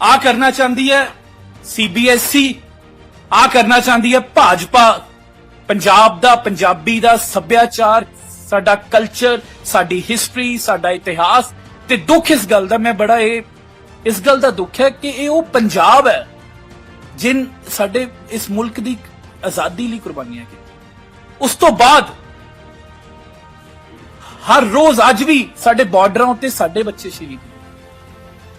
ਆ ਕਰਨਾ ਚਾਹੁੰਦੀ ਹੈ ਸੀਬੀਐਸਈ ਆ ਕਰਨਾ ਚਾਹੁੰਦੀ ਹੈ ਭਾਜਪਾ। ਪੰਜਾਬ ਦਾ, ਪੰਜਾਬੀ ਦਾ ਸੱਭਿਆਚਾਰ, ਸਾਡਾ ਕਲਚਰ ਸਾਡੀ ਹਿਸਟਰੀ ਸਾਡਾ ਇਤਿਹਾਸ ਤੇ ਦੁੱਖ ਇਸ ਗੱਲ ਦਾ, ਮੈਂ ਬੜਾ ਇਹ, ਇਸ ਗੱਲ ਦਾ ਦੁੱਖ ਹੈ ਕਿ ਇਹ ਉਹ ਪੰਜਾਬ ਹੈ ਜਿਨ ਸਾਡੇ ਇਸ ਮੁਲਕ ਦੀ ਆਜ਼ਾਦੀ ਲਈ ਕੁਰਬਾਨੀਆਂ ਕੀਤੀਆਂ। ਉਸ ਤੋਂ ਬਾਅਦ ਹਰ ਰੋਜ਼ ਅੱਜ ਵੀ ਸਾਡੇ ਬਾਰਡਰਾਂ ਉੱਤੇ ਸਾਡੇ ਬੱਚੇ ਸ਼ਹੀਦ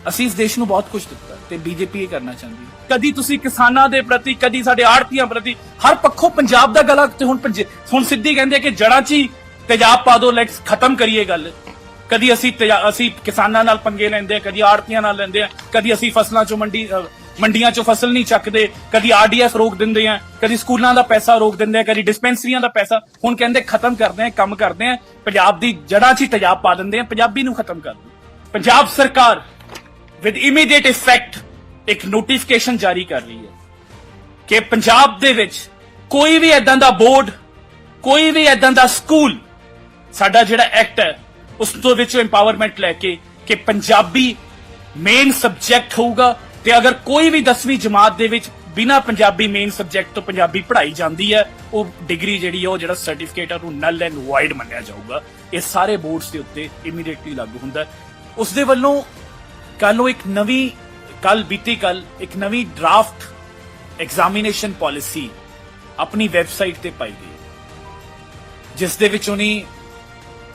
ਅਸੀਂ ਇਸ ਦੇਸ਼ ਨੂੰ ਬਹੁਤ ਕੁਝ ਦਿੱਤਾ ਤੇ ਬੀਜੇਪੀ ਇਹ ਕਰਨਾ ਚਾਹੁੰਦੀ ਹੈ। ਕਦੀ ਤੁਸੀਂ ਕਿਸਾਨਾਂ ਦੇ ਪ੍ਰਤੀ, ਕਦੀ ਸਾਡੇ ਆੜਤੀਆਂ ਪ੍ਰਤੀ, ਹਰ ਪੱਖੋਂ ਪੰਜਾਬ ਦਾ ਗਲਾ ਤੇ ਹੁਣ ਹੁਣ ਸਿੱਧੀ ਕਹਿੰਦੇ ਕਿ ਜੜਾਂ 'ਚ ਹੀ ਤੇਜ਼ਾਬ ਪਾ ਦੋ ਲੈਟਸ ਖਤਮ ਕਰੀਏ ਗੱਲ। ਕਦੀ ਅਸੀਂ ਅਸੀਂ ਕਿਸਾਨਾਂ ਨਾਲ ਪੰਗੇ ਲੈਂਦੇ ਆ, ਕਦੀ ਆੜਤੀਆਂ ਨਾਲ ਲੈਂਦੇ ਆ, ਕਦੀ ਅਸੀਂ ਫਸਲਾਂ 'ਚੋਂ ਮੰਡੀ ਮੰਡੀਆਂ 'ਚੋਂ ਫਸਲ ਨਹੀਂ ਚੱਕਦੇ, ਕਦੀ ਆਰਡੀਐਫ ਰੋਕ ਦਿੰਦੇ ਆ, ਕਦੀ ਸਕੂਲਾਂ ਦਾ ਪੈਸਾ ਰੋਕ ਦਿੰਦੇ ਆ, ਕਦੀ ਡਿਸਪੈਂਸਰੀਆਂ ਦਾ ਪੈਸਾ। ਹੁਣ ਕਹਿੰਦੇ ਖਤਮ ਕਰਦੇ ਆ, ਕੰਮ ਕਰਦੇ ਆ, ਪੰਜਾਬ ਦੀ ਜੜ੍ਹਾਂ 'ਚ ਹੀ ਤੇਜ਼ਾਬ ਪਾ ਦਿੰਦੇ ਆ, ਪੰਜਾਬੀ ਨੂੰ ਖਤਮ ਕਰ ਪੰਜਾਬ ਸਰਕਾਰ ਵਿਦ ਇਮੀਡੀਏਟ ਇਫੈਕਟ ਇੱਕ ਨੋਟੀਫਿਕੇਸ਼ਨ ਜਾਰੀ ਕਰ ਰਹੀ ਹੈ ਕਿ ਪੰਜਾਬ ਦੇ ਵਿੱਚ ਕੋਈ ਵੀ ਐਦਾਂ ਦਾ ਬੋਰਡ, ਕੋਈ ਵੀ ਐਦਾਂ ਦਾ ਸਕੂਲ ਸਾਡਾ ਜਿਹੜਾ ਐਕਟ ਹੈ, ਉਸ ਤੋਂ ਵਿੱਚੋਂ ਐਮਪਾਵਰਮੈਂਟ ਲੈ ਕੇ ਕਿ ਪੰਜਾਬੀ ਮੇਨ ਸਬਜੈਕਟ ਹੋਊਗਾ ਤੇ ਅਗਰ ਕੋਈ ਵੀ 10ਵੀਂ ਜਮਾਤ ਦੇ ਵਿੱਚ ਬਿਨਾ ਪੰਜਾਬੀ ਮੇਨ ਸਬਜੈਕਟ ਤੋਂ ਪੰਜਾਬੀ ਪੜ੍ਹਾਈ ਜਾਂਦੀ ਹੈ, ਉਹ ਡਿਗਰੀ ਜਿਹੜੀ ਹੈ, ਉਹ ਜਿਹੜਾ ਸਰਟੀਫਿਕੇਟ ਹੈ ਉਹ ਨਲ ਐਂਡ ਵਾਈਡ ਮੰਨਿਆ ਜਾਊਗਾ। ਇਹ ਸਾਰੇ ਬੋਰਡਸ ਦੇ ਉੱਤੇ ਇਮੀਡੀਏਟਲੀ ਲਾਗੂ ਹੁੰਦਾ ਹੈ। ਉਸ ਦੇ ਵੱਲੋਂ ਕੱਲ ਉਹ ਇੱਕ ਨਵੀਂ ਕੱਲ ਬੀਤੀ ਕੱਲ ਇੱਕ ਨਵੀਂ ਡਰਾਫਟ ਐਗਜ਼ਾਮੀਨੇਸ਼ਨ ਪਾਲਿਸੀ ਆਪਣੀ ਵੈਬਸਾਈਟ ਤੇ ਪਾਈ ਗਈ। ਜਿਸ ਦੇ ਵਿੱਚ ਉਹਨੇ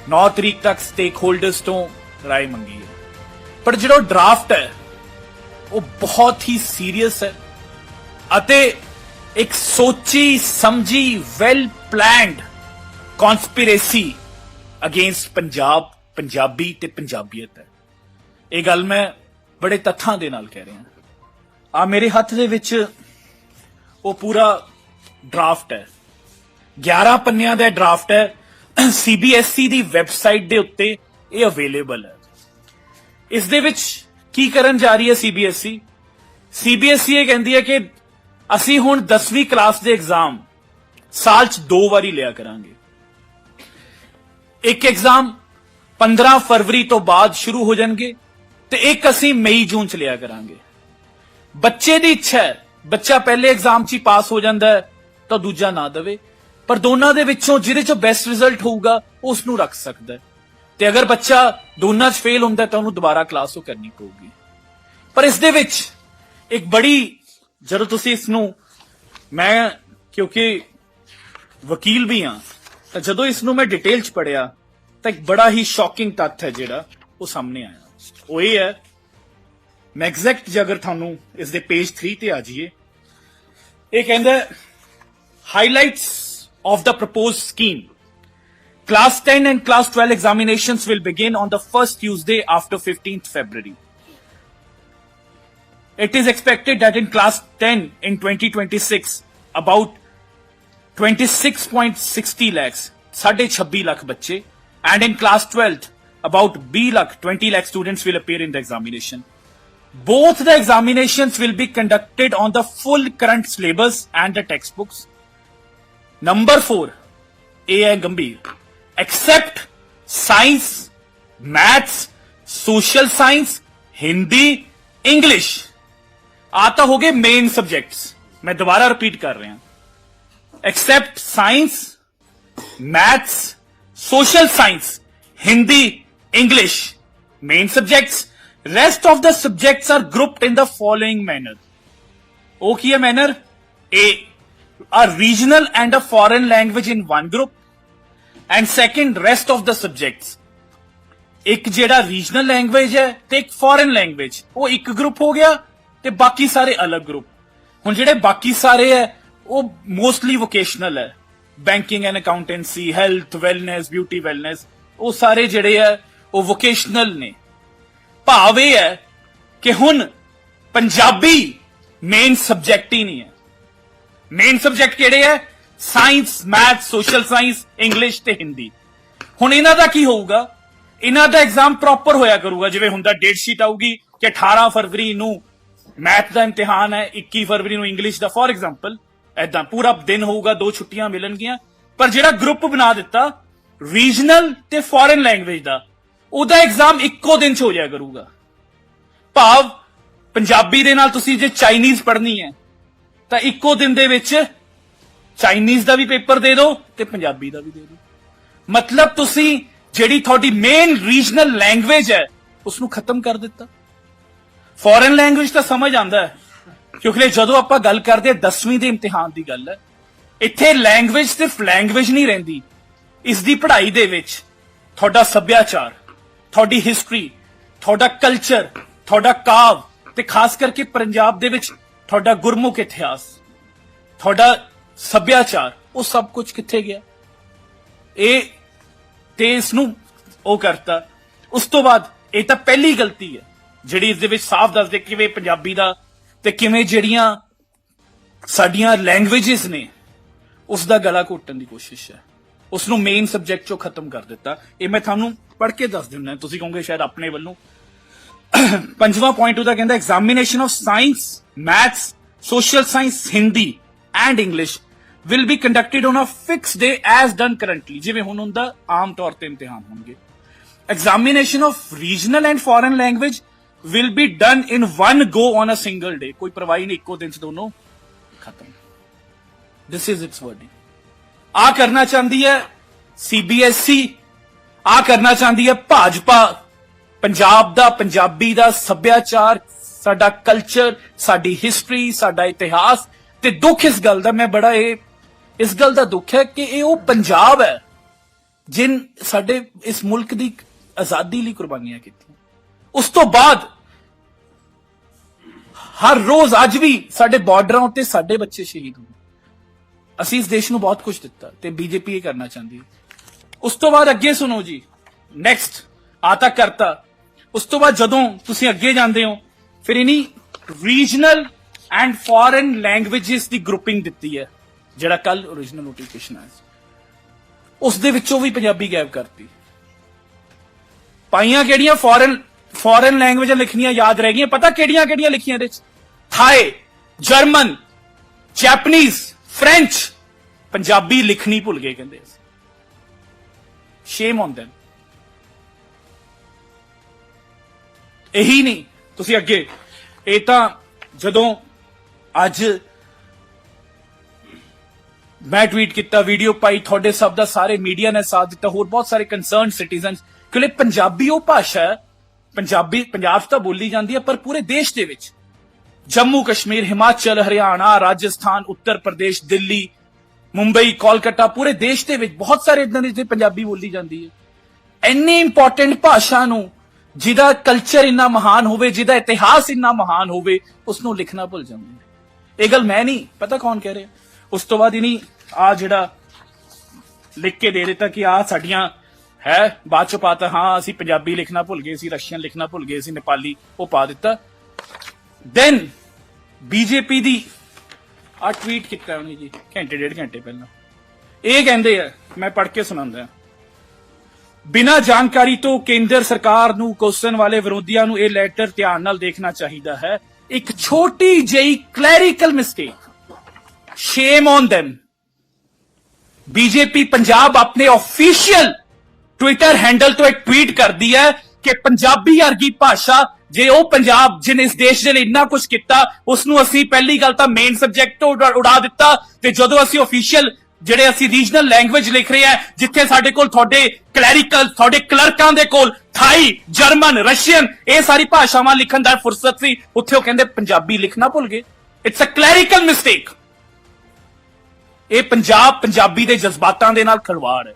ਨੌ ਤਰੀਕ ਤੱਕ ਸਟੇਕ ਹੋਲਡਰਸ ਤੋਂ ਰਾਏ ਮੰਗੀ ਹੈ। ਪਰ ਜਿਹੜਾ ਡਰਾਫਟ ਹੈ, ਉਹ ਬਹੁਤ ਹੀ ਸੀਰੀਅਸ ਹੈ ਅਤੇ ਇੱਕ ਸੋਚੀ ਸਮਝੀ well planned conspiracy against Punjab, Punjabi ਤੇ ਪੰਜਾਬੀਅਤ ਹੈ। ਇਹ ਗੱਲ ਮੈਂ ਬੜੇ ਤੱਥਾਂ ਦੇ ਨਾਲ ਕਹਿ ਰਿਹਾ ਆ ਮੇਰੇ ਹੱਥ ਦੇ ਵਿੱਚ ਉਹ ਪੂਰਾ ਡਰਾਫਟ ਹੈ। 11 ਪੰਨਿਆਂ ਦਾ ਡਰਾਫਟ ਹੈ। ਸੀਬੀਐਸਈ ਦੀ ਵੈਬਸਾਈਟ ਦੇ ਉੱਤੇ ਇਹ ਅਵੇਲੇਬਲ ਹੈ। ਇਸ ਦੇ ਵਿੱਚ ਕੀ ਕਰਨ ਜਾ ਰਹੀ ਹੈ ਸੀਬੀਐਸਈ? ਸੀਬੀਐਸਈ ਇਹ ਕਹਿੰਦੀ ਹੈ ਕਿ ਅਸੀਂ ਹੁਣ 10ਵੀਂ ਕਲਾਸ ਦੇ ਐਗਜ਼ਾਮ ਸਾਲ 'ਚ ਦੋ ਵਾਰੀ ਲਿਆ ਕਰਾਂਗੇ। ਇੱਕ ਐਗਜ਼ਾਮ 15 ਫਰਵਰੀ ਤੋਂ ਬਾਅਦ ਸ਼ੁਰੂ ਹੋ ਜਾਣਗੇ। ਤੇ ਇੱਕ ਅਸੀਂ ਮਈ, ਜੂਨ 'ਚ ਲਿਆ ਕਰਾਂਗੇ। ਬੱਚੇ ਦੀ ਇੱਛਾ ਹੈ। ਬੱਚਾ ਪਹਿਲੇ ਐਗਜ਼ਾਮ 'ਚ ਹੀ ਪਾਸ ਹੋ ਜਾਂਦਾ ਹੈ, ਤਾਂ ਦੂਜਾ ਨਾ ਦੇਵੇ। ਪਰ ਦੋਨਾਂ ਦੇ ਵਿੱਚੋਂ ਜਿਹਦੇ 'ਚੋਂ ਬੈਸਟ ਰਿਜ਼ਲਟ ਹੋਊਗਾ ਉਸ ਨੂੰ ਰੱਖ ਸਕਦਾ ਹੈ। ਤੇ ਅਗਰ ਬੱਚਾ ਦੋਨਾਂ 'ਚ ਫੇਲ ਹੁੰਦਾ ਤਾਂ ਉਹਨੂੰ ਦੁਬਾਰਾ ਕਲਾਸ ਉਹ ਕਰਨੀ ਪਊਗੀ। ਪਰ ਇਸ ਦੇ ਵਿੱਚ ਇੱਕ ਬੜੀ, ਜਦੋਂ ਤੁਸੀਂ ਇਸ ਨੂੰ ਮੈਂ ਕਿਉਂਕਿ ਵਕੀਲ ਵੀ ਹਾਂ, ਤਾਂ ਜਦੋਂ ਇਸ ਨੂੰ ਮੈਂ ਡਿਟੇਲ 'ਚ ਪੜਿਆ ਤਾਂ ਇੱਕ ਬੜਾ ਹੀ ਸ਼ੌਕਿੰਗ ਤੱਥ ਹੈ ਜਿਹੜਾ ਉਹ ਸਾਹਮਣੇ ਆਇਆ। ਉਹ ਇਹ ਹੈ ਮੈਂ ਐਗਜ਼ੈਕਟ ਜੇ ਅਗਰ ਤੁਹਾਨੂੰ ਇਸ ਦੇ ਪੇਜ 3 ਤੇ ਆ ਜਾਈਏ ਇਹ ਕਹਿੰਦਾ highlights of the proposed scheme Class 10 and Class 12 examinations will begin on the first Tuesday after 15th February. It is expected that in Class 10 in 2026, about 26.60 lakhs, 26 lakh, and in Class 12, about B lakh 20 lakh students will appear in the examination both the examinations will be conducted on the full current syllabus and the textbooks number 4 A है गंभीर except science maths social science Hindi English आता हो गए main subjects मैं दोबारा repeat कर रहा हूं except science maths social science Hindi English, main subjects. Rest of the subjects are grouped in the following manner. ਉਹ ਕੀ ਹੈ manner A a regional and a foreign language in one group and second rest of the subjects ਇੱਕ ਜਿਹੜਾ regional language ਹੈ ਤੇ ਇੱਕ foreign language ਉਹ ਇੱਕ ਗਰੁੱਪ ਹੋ ਗਿਆ ਤੇ ਬਾਕੀ ਸਾਰੇ ਅਲੱਗ ਗਰੁੱਪ ਹੁਣ ਜਿਹੜੇ ਬਾਕੀ ਸਾਰੇ ਹੈ ਉਹ ਮੋਸਟਲੀ ਵੋਕੇਸ਼ਨਲ ਹੈ banking and accountancy health wellness beauty wellness ਉਹ ਸਾਰੇ ਜਿਹੜੇ ਹੈ ਉਹ ਵੋਕੇਸ਼ਨਲ ਨੇ। ਭਾਵ ਇਹ ਹੈ ਕਿ ਹੁਣ ਪੰਜਾਬੀ ਮੇਨ ਸਬਜੈਕਟ ਹੀ ਨਹੀਂ ਹੈ। ਮੇਨ ਸਬਜੈਕਟ ਕਿਹੜੇ ਹੈ? Science math social science English ਤੇ ਹਿੰਦੀ ਹੁਣ ਇਹਨਾਂ ਦਾ ਕੀ ਹੋਊਗਾ? ਇਹਨਾਂ ਦਾ ਐਗਜ਼ਾਮ ਪ੍ਰੋਪਰ ਹੋਇਆ ਕਰੂਗਾ। ਜਿਵੇਂ ਹੁੰਦਾ ਡੇਟ ਸ਼ੀਟ ਆਊਗੀ ਕਿ 18 ਫਰਵਰੀ ਨੂੰ ਮੈਥ ਦਾ ਇਮਤਿਹਾਨ ਹੈ 21 ਫਰਵਰੀ ਨੂੰ ਇੰਗਲਿਸ਼ ਦਾ। ਫੋਰ ਐਗਜ਼ਾਮਪਲ ਐਦਾਂ ਪੂਰਾ ਦਿਨ ਹੋਊਗਾ, ਦੋ ਛੁੱਟੀਆਂ ਮਿਲਣਗੀਆਂ। ਪਰ ਜਿਹੜਾ ਗਰੁੱਪ ਬਣਾ ਦਿੱਤਾ ਰੀਜਨਲ ਤੇ ਫੋਰਨ ਲੈਂਗੁਏਜ ਦਾ ਉਹਦਾ ਐਗਜ਼ਾਮ ਇੱਕੋ ਦਿਨ ਚ ਹੋ ਜਾਇਆ ਕਰੂਗਾ। ਭਾਵ ਪੰਜਾਬੀ ਦੇ ਨਾਲ ਤੁਸੀਂ ਜੇ ਚਾਈਨੀਜ਼ ਪੜ੍ਹਨੀ ਹੈ, ਤਾਂ ਇੱਕੋ ਦਿਨ ਦੇ ਵਿੱਚ ਚਾਈਨੀਜ਼ ਦਾ ਵੀ ਪੇਪਰ ਦੇ ਦਿਓ ਤੇ ਪੰਜਾਬੀ ਦਾ ਵੀ ਦੇ ਦਿਓ। ਮਤਲਬ ਤੁਸੀਂ ਜਿਹੜੀ ਤੁਹਾਡੀ ਮੇਨ ਰੀਜਨਲ ਲੈਂਗੁਏਜ ਹੈ ਉਸ ਨੂੰ ਖਤਮ ਕਰ ਦਿੱਤਾ। ਫੋਰਨ ਲੈਂਗੁਏਜ ਤਾਂ ਸਮਝ ਆਂਦਾ ਹੈ, ਕਿਉਂਕਿ ਜਦੋਂ ਆਪਾਂ ਗੱਲ ਕਰਦੇ ਹਾਂ 10ਵੀਂ ਦੇ ਇਮਤਿਹਾਨ ਦੀ ਗੱਲ ਹੈ, ਇੱਥੇ ਲੈਂਗੁਏਜ ਸਿਰਫ ਲੈਂਗੁਏਜ ਨਹੀਂ ਰਹਿੰਦੀ, ਇਸ ਦੀ ਪੜ੍ਹਾਈ ਦੇ ਵਿੱਚ ਤੁਹਾਡਾ ਸੱਭਿਆਚਾਰ ਤੁਹਾਡੀ ਹਿਸਟਰੀ ਤੁਹਾਡਾ ਕਲਚਰ ਤੁਹਾਡਾ ਕਾਵ ਤੇ ਖਾਸ ਕਰਕੇ ਪੰਜਾਬ ਦੇ ਵਿੱਚ ਤੁਹਾਡਾ ਗੁਰਮੁਖ ਇਤਿਹਾਸ, ਤੁਹਾਡਾ ਸੱਭਿਆਚਾਰ, ਉਹ ਸਭ ਕੁਝ ਕਿੱਥੇ ਗਿਆ? ਇਹ ਤੇ ਇਸ ਨੂੰ ਉਹ ਕਰਤਾ। ਉਸ ਤੋਂ ਬਾਅਦ ਇਹ ਤਾਂ ਪਹਿਲੀ ਗਲਤੀ ਹੈ, ਜਿਹੜੀ ਇਸ ਦੇ ਵਿੱਚ ਸਾਫ਼ ਦੱਸਦੇ ਕਿਵੇਂ ਪੰਜਾਬੀ ਦਾ ਤੇ ਕਿਵੇਂ ਜਿਹੜੀਆਂ ਸਾਡੀਆਂ ਲੈਂਗੁਏਜਸ ਨੇ, ਉਸ ਦਾ ਗਲਾ ਘੋਟਣ ਦੀ ਕੋਸ਼ਿਸ਼ ਹੈ। ਉਸ ਨੂੰ ਮੇਨ ਸਬਜੈਕਟ ਚੋਂ ਖਤਮ ਕਰ ਦਿੱਤਾ ਇਹ ਮੈਂ ਤੁਹਾਨੂੰ ਪੜ੍ਹ ਕੇ ਦੱਸ ਦਿੰਦਾ ਤੁਸੀਂ ਕਹੋਗੇ ਸ਼ਾਇਦ ਆਪਣੇ ਵੱਲੋਂ ਪੰਜਵਾਂ ਪੁਆਇੰਟ ਉਹਦਾ ਕਹਿੰਦਾ examination of science maths social science Hindi and English will be conducted on a fix day as done currently ਜਿਵੇਂ ਹੁਣ ਹੁੰਦਾ ਆਮ ਤੌਰ ਤੇ ਇਮਤਿਹਾਨ ਹੋਣਗੇ examination of regional and foreign language will be done in one go on a single day ਕੋਈ ਪਰਵਾਹੀ ਨਹੀਂ ਇੱਕੋ ਦਿਨ ਚ ਦੋਨੋਂ ਖਤਮ ਦਿਸ ਇਜ਼ ਇਟਸ ਵਰਡਿੰਗ ਆ ਕਰਨਾ ਚਾਹੁੰਦੀ ਹੈ CBSE ਆ ਕਰਨਾ ਚਾਹੁੰਦੀ ਹੈ ਭਾਜਪਾ। ਪੰਜਾਬ ਦਾ, ਪੰਜਾਬੀ ਦਾ ਸੱਭਿਆਚਾਰ, ਸਾਡਾ ਕਲਚਰ ਸਾਡੀ ਹਿਸਟਰੀ ਸਾਡਾ ਇਤਿਹਾਸ ਤੇ ਦੁੱਖ ਇਸ ਗੱਲ ਦਾ, ਮੈਂ ਬੜਾ ਇਹ ਇਸ ਗੱਲ ਦਾ ਦੁੱਖ ਹੈ ਕਿ ਇਹ ਉਹ ਪੰਜਾਬ ਹੈ ਜਿਨ ਸਾਡੇ ਇਸ ਮੁਲਕ ਦੀ ਆਜ਼ਾਦੀ ਲਈ ਕੁਰਬਾਨੀਆਂ ਕੀਤੀਆਂ। ਉਸ ਤੋਂ ਬਾਅਦ ਹਰ ਰੋਜ਼ ਅੱਜ ਵੀ ਸਾਡੇ ਬਾਰਡਰਾਂ ਉੱਤੇ ਸਾਡੇ ਬੱਚੇ ਸ਼ਹੀਦ ਹੁੰਦੇ। ਅਸੀਂ ਇਸ ਦੇਸ਼ ਨੂੰ ਬਹੁਤ ਕੁਝ ਦਿੱਤਾ ਤੇ ਬੀਜੇਪੀ ਇਹ ਕਰਨਾ ਚਾਹੁੰਦੀ ਹੈ। ਉਸ ਤੋਂ ਬਾਅਦ ਅੱਗੇ ਸੁਣੋ ਜੀ। ਨੈਕਸਟ ਆਤਾ ਕਰਤਾ। ਉਸ ਤੋਂ ਬਾਅਦ ਜਦੋਂ ਤੁਸੀਂ ਅੱਗੇ ਜਾਂਦੇ ਹੋ, ਫਿਰ ਇਨੀ ਰੀਜਨਲ ਐਂਡ ਫੋਰਨ ਲੈਂਗੁਏਜਸ ਦੀ ਗਰੁੱਪਿੰਗ ਦਿੱਤੀ ਹੈ, ਜਿਹੜਾ ਕੱਲ origignal ਨੋਟੀਫਿਕੇਸ਼ਨ ਆਇਆ ਸੀ। ਉਸ ਦੇ ਵਿੱਚੋਂ ਵੀ ਪੰਜਾਬੀ ਗਾਇਬ ਕਰਤੀ। ਪਾਈਆਂ ਕਿਹੜੀਆਂ ਫੋਰਨ ਫੋਰਨ ਲੈਂਗੁਏਜਾਂ ਲਿਖਣੀਆਂ ਯਾਦ ਰਹਿ ਗਈਆਂ? ਪਤਾ ਕਿਹੜੀਆਂ ਕਿਹੜੀਆਂ ਲਿਖੀਆਂ ਇਹਦੇ ਚ Thai German Japanese French Punjabi ਲਿਖਣੀ ਭੁੱਲ ਗਏ, ਕਹਿੰਦੇ ਸ਼ੇਮ ਔਨ them ਇਹੀ ਨਹੀਂ, ਤੁਸੀਂ ਅੱਗੇ, ਇਹ ਤਾਂ ਜਦੋਂ ਅੱਜ ਮੈਂ ਟਵੀਟ ਕੀਤਾ ਵੀਡੀਓ ਪਾਈ, ਤੁਹਾਡੇ ਸਭ ਦਾ ਸਾਰੇ ਮੀਡੀਆ ਨੇ ਸਾਥ ਦਿੱਤਾ, ਹੋਰ ਬਹੁਤ ਸਾਰੇ ਕਨਸਰਨ ਸਿਟੀਜ਼ਨਸ ਕਿਉਂਕਿ ਪੰਜਾਬੀ ਉਹ ਭਾਸ਼ਾ ਹੈ, ਪੰਜਾਬੀ, ਪੰਜਾਬ 'ਚ ਤਾਂ ਬੋਲੀ ਜਾਂਦੀ ਹੈ, ਪਰ ਪੂਰੇ ਦੇਸ਼ ਦੇ ਵਿੱਚ ਜੰਮੂ ਕਸ਼ਮੀਰ ਹਿਮਾਚਲ ਹਰਿਆਣਾ ਰਾਜਸਥਾਨ ਉੱਤਰ ਪ੍ਰਦੇਸ਼ ਦਿੱਲੀ ਮੁੰਬਈ ਕੋਲਕਾਤਾ ਪੂਰੇ ਦੇਸ਼ ਦੇ ਵਿੱਚ ਬਹੁਤ ਸਾਰੇ ਇਦਾਂ ਦੇ ਜਿੱਥੇ ਪੰਜਾਬੀ ਬੋਲੀ ਜਾਂਦੀ ਹੈ ਇੰਨੀ ਇੰਪੋਰਟੈਂਟ ਭਾਸ਼ਾ ਨੂੰ ਜਿਹਦਾ ਕਲਚਰ ਇੰਨਾ ਮਹਾਨ ਹੋਵੇ ਜਿਹਦਾ ਇਤਿਹਾਸ ਇੰਨਾ ਮਹਾਨ ਹੋਵੇ ਉਸ ਨੂੰ ਲਿਖਣਾ ਭੁੱਲ ਜਾਂਦੇ ਨੇ ਇਹ ਗੱਲ ਮੈਂ ਨਹੀਂ ਪਤਾ ਕੌਣ ਕਹਿ ਰਿਹਾ ਉਸ ਤੋਂ ਬਾਅਦ ਹੀ ਨਹੀਂ ਆ ਜਿਹੜਾ ਲਿਖ ਕੇ ਦੇ ਦਿੱਤਾ ਕਿ ਆ ਸਾਡੀਆਂ ਹੈ ਬਾਅਦ ਚ ਪਾਤਾ ਹਾਂ ਅਸੀਂ ਪੰਜਾਬੀ ਲਿਖਣਾ ਭੁੱਲ ਗਏ ਸੀ ਰਸ਼ੀਅਨ ਲਿਖਣਾ ਭੁੱਲ ਗਏ ਸੀ ਨੇਪਾਲੀ ਉਹ ਪਾ ਦਿੱਤਾ ਦੈਨ ਬੀਜੇਪੀ ਦੀ ਆ ਟਵੀਟ ਕੀਤਾ ਉਹਨੇ ਜੀ, ਘੰਟੇ, ਡੇਢ ਘੰਟੇ ਪਹਿਲਾਂ। ਇਹ ਕਹਿੰਦੇ ਆ, ਮੈਂ ਪੜ੍ਹ ਕੇ ਸੁਣਾਉਂਦਾ ਬਿਨਾਂ ਜਾਣਕਾਰੀ ਤੋਂ ਕੇਂਦਰ ਸਰਕਾਰ ਨੂੰ ਕੋਸਣ ਵਾਲੇ ਵਿਰੋਧੀਆਂ ਨੂੰ ਇਹ ਲੈਟਰ ਧਿਆਨ ਨਾਲ ਦੇਖਣਾ ਚਾਹੀਦਾ ਹੈ। ਇੱਕ ਛੋਟੀ ਜਿਹੀ clerical mistake shame on them BJP Punjab ਆਪਣੇ ਅਫੀਸ਼ੀਅਲ ਟਵਿੱਟਰ ਹੈਂਡਲ ਤੋਂ ਇੱਕ ਟਵੀਟ ਕਰਦੀ ਹੈ ਕਿ ਪੰਜਾਬੀ ਵਰਗੀ ਭਾਸ਼ਾ ਜੇ ਉਹ ਪੰਜਾਬ ਜਿਨ ਇਸ ਦੇਸ਼ ਦੇ ਲਈ ਇੰਨਾ ਕੁਝ ਕੀਤਾ ਉਸ ਨੂੰ ਅਸੀਂ ਪਹਿਲੀ ਗੱਲ ਤਾਂ ਮੇਨ ਸਬਜੈਕਟ ਉਡਾ- ਉਡਾ ਦਿੱਤਾ ਤੇ ਜਦੋਂ ਅਸੀਂ ਅਫੀਸ਼ੀਅਲ ਜਿਹੜੇ ਅਸੀਂ ਰੀਜਨਲ ਲੈਂਗੁਏਜ ਲਿਖ ਰਹੇ ਆ ਜਿੱਥੇ ਸਾਡੇ ਕੋਲ ਤੁਹਾਡੇ ਕਲੈਰੀਕਲ ਤੁਹਾਡੇ ਕਲਰਕਾਂ ਦੇ ਕੋਲ ਥਾਈ ਜਰਮਨ ਰਸ਼ੀਅਨ ਇਹ ਸਾਰੀ ਭਾਸ਼ਾਵਾਂ ਲਿਖਣ ਦਾ ਫੁਰਸਤ ਸੀ, ਉੱਥੇ ਉਹ ਕਹਿੰਦੇ ਪੰਜਾਬੀ ਲਿਖਣਾ ਭੁੱਲ ਗਏ। ਇਟਸ ਅ ਕਲੈਰੀਕਲ ਮਿਸਟੇਕ ਇਹ ਪੰਜਾਬ, ਪੰਜਾਬੀ ਦੇ ਜਜ਼ਬਾਤਾਂ ਦੇ ਨਾਲ ਖਲਵਾੜ ਹੈ।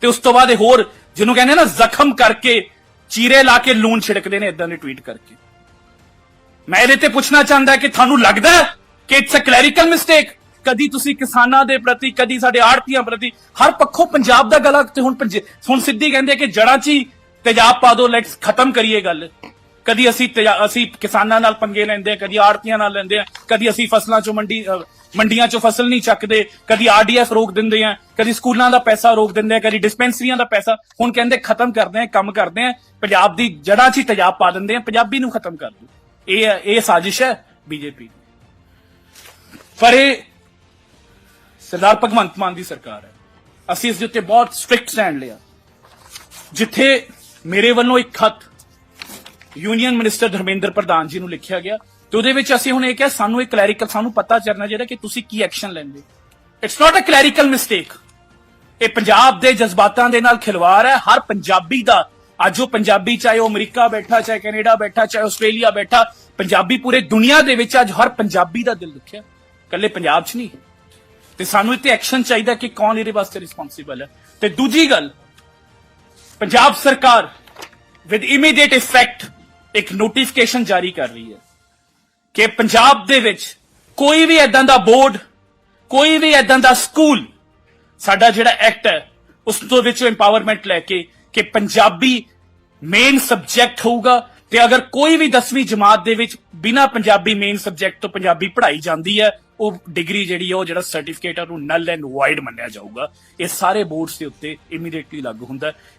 ਤੇ ਉਸ ਤੋਂ ਬਾਅਦ ਇਹ ਹੋਰ, ਜਿਹਨੂੰ ਕਹਿੰਦੇ ਨਾ ਜ਼ਖਮ ਕਰਕੇ ਚੀਰੇ ਲਾ ਕੇ ਲੂਣ ਛਿੜਕਦੇ ਨੇ ਇਦਾਂ ਦੇ ਟਵੀਟ ਕਰਕੇ। ਮੈਂ ਇਹਦੇ ਤੇ ਪੁੱਛਣਾ ਚਾਹੁੰਦਾ ਕਿ ਤੁਹਾਨੂੰ ਲੱਗਦਾ ਕਿ ਇਟਸ ਅ ਕਲੈਰੀਕਲ ਮਿਸਟੇਕ ਕਦੀ ਤੁਸੀਂ ਕਿਸਾਨਾਂ ਦੇ ਪ੍ਰਤੀ, ਕਦੀ ਸਾਡੇ ਆੜਤੀਆਂ ਪ੍ਰਤੀ, ਹਰ ਪੱਖੋਂ ਪੰਜਾਬ ਦਾ ਗਲਾ ਤੇ ਹੁਣ ਪੰਜ- ਹੁਣ ਸਿੱਧੀ ਕਹਿੰਦੇ ਕਿ ਜੜਾਂ 'ਚ ਹੀ ਤੇਜ਼ਾਬ ਪਾ ਦੋ ਲੈਟਸ ਖਤਮ ਕਰੀਏ ਗੱਲ। ਕਦੀ ਅਸੀਂ ਤੇਜ਼ਾ- ਅਸੀਂ ਕਿਸਾਨਾਂ ਨਾਲ ਪੰਗੇ ਲੈਂਦੇ ਆ ਕਦੀ ਆੜਤੀਆਂ ਨਾਲ ਲੈਂਦੇ ਆ ਕਦੀ ਅਸੀਂ ਫਸਲਾਂ 'ਚੋਂ ਮੰਡੀ ਮੰਡੀਆਂ 'ਚੋਂ ਫਸਲ ਨਹੀਂ ਚੱਕਦੇ, ਕਦੀ ਆਰਡੀਐਫ ਰੋਕ ਦਿੰਦੇ ਆ ਕਦੀ ਸਕੂਲਾਂ ਦਾ ਪੈਸਾ ਰੋਕ ਦਿੰਦੇ ਆ ਕਦੀ ਡਿਸਪੈਂਸਰੀਆਂ ਦਾ ਪੈਸਾ, ਹੁਣ ਕਹਿੰਦੇ ਖਤਮ ਕਰਦੇ ਆ ਕੰਮ ਕਰਦੇ ਆ ਪੰਜਾਬ ਦੀ ਜੜ੍ਹਾਂ 'ਚ ਹੀ ਤੇਜ਼ਾਬ ਪਾ ਦਿੰਦੇ ਆ ਪੰਜਾਬੀ ਨੂੰ ਖਤਮ ਕਰ ਦੋ ਇਹ ਹੈ- ਇਹ ਸਾਜ਼ਿਸ਼ ਹੈ ਬੀਜੇਪੀ ਪਰ ਇਹ ਸਰਦਾਰ ਭਗਵੰਤ ਮਾਨ ਦੀ ਸਰਕਾਰ ਹੈ। ਅਸੀਂ ਇਸ ਦੇ ਉੱਤੇ ਬਹੁਤ ਸਟ੍ਰਿਕਟ ਸਟੈਂਡ ਲਿਆ। ਜਿੱਥੇ ਮੇਰੇ ਵੱਲੋਂ ਇੱਕ ਖਤ ਯੂਨੀਅਨ ਮਿਨਿਸਟਰ ਧਰਮੇਂਦਰ ਪ੍ਰਧਾਨ ਜੀ ਨੂੰ ਲਿਖਿਆ ਗਿਆ ਤੇ ਉਹਦੇ ਵਿੱਚ ਅਸੀਂ ਹੁਣ ਇਹ ਕਿਹਾ, ਸਾਨੂੰ ਇਹ ਕਲੈਰੀਕਲ ਸਾਨੂੰ ਪਤਾ ਚੱਲਣਾ ਚਾਹੀਦਾ ਕਿ ਤੁਸੀਂ ਕੀ ਐਕਸ਼ਨ ਲੈਂਦੇ। It's not a clerical mistake ਇਹ ਪੰਜਾਬ ਦੇ ਜਜ਼ਬਾਤਾਂ ਦੇ ਨਾਲ ਖਿਲਵਾੜ ਹੈ। ਹਰ ਪੰਜਾਬੀ ਦਾ, ਅੱਜ ਉਹ ਪੰਜਾਬੀ ਚਾਹੇ ਉਹ ਅਮਰੀਕਾ ਬੈਠਾ, ਚਾਹੇ ਕੈਨੇਡਾ ਬੈਠਾ, ਚਾਹੇ ਆਸਟ੍ਰੇਲੀਆ ਬੈਠਾ, ਪੰਜਾਬੀ ਪੂਰੇ ਦੁਨੀਆ ਦੇ ਵਿੱਚ ਅੱਜ ਹਰ ਪੰਜਾਬੀ ਦਾ ਦਿਲ ਦੁਖਿਆ। ਕੱਲੇ ਪੰਜਾਬ 'ਚ ਨਹੀਂ। ਤੇ ਸਾਨੂੰ ਇੱਥੇ ਐਕਸ਼ਨ ਚਾਹੀਦਾ ਕਿ ਕੌਣ ਇਹਦੇ ਵਾਸਤੇ ਰਿਸਪੌਂਸਿਬਲ ਹੈ। ਤੇ ਦੂਜੀ ਗੱਲ, ਪੰਜਾਬ ਸਰਕਾਰ ਵਿਦ ਇਮੀਡੀਏਟ ਇਫੈਕਟ ਇੱਕ ਨੋਟੀਫਿਕੇਸ਼ਨ ਜਾਰੀ ਕਰ ਰਹੀ ਹੈ ਕਿ ਪੰਜਾਬ ਦੇ ਵਿੱਚ ਕੋਈ ਵੀ ਐਦਾਂ ਦਾ ਬੋਰਡ, ਕੋਈ ਵੀ ਐਦਾਂ ਦਾ ਸਕੂਲ ਸਾਡਾ ਜਿਹੜਾ ਐਕਟ ਹੈ, ਉਸ ਤੋਂ ਵਿੱਚ ਐਮਪਾਵਰਮੈਂਟ ਲੈ ਕੇ ਕਿ ਪੰਜਾਬੀ ਮੇਨ ਸਬਜੈਕਟ ਹੋਊਗਾ ਤੇ ਅਗਰ ਕੋਈ ਵੀ 10ਵੀਂ ਜਮਾਤ ਦੇ ਵਿੱਚ ਬਿਨਾ ਪੰਜਾਬੀ ਮੇਨ ਸਬਜੈਕਟ ਤੋਂ ਪੰਜਾਬੀ ਪੜ੍ਹਾਈ ਜਾਂਦੀ ਹੈ, ਉਹ ਡਿਗਰੀ ਜਿਹੜੀ ਹੈ, ਉਹ ਜਿਹੜਾ ਸਰਟੀਫਿਕੇਟ ਹੈ, ਉਹਨੂੰ ਨਲ ਐਂਡ ਵਾਈਡ ਮੰਨਿਆ ਜਾਊਗਾ। ਇਹ ਸਾਰੇ ਬੋਰਡਸ ਦੇ ਉੱਤੇ ਇਮੀਡੀਏਟਲੀ ਲਾਗੂ ਹੁੰਦਾ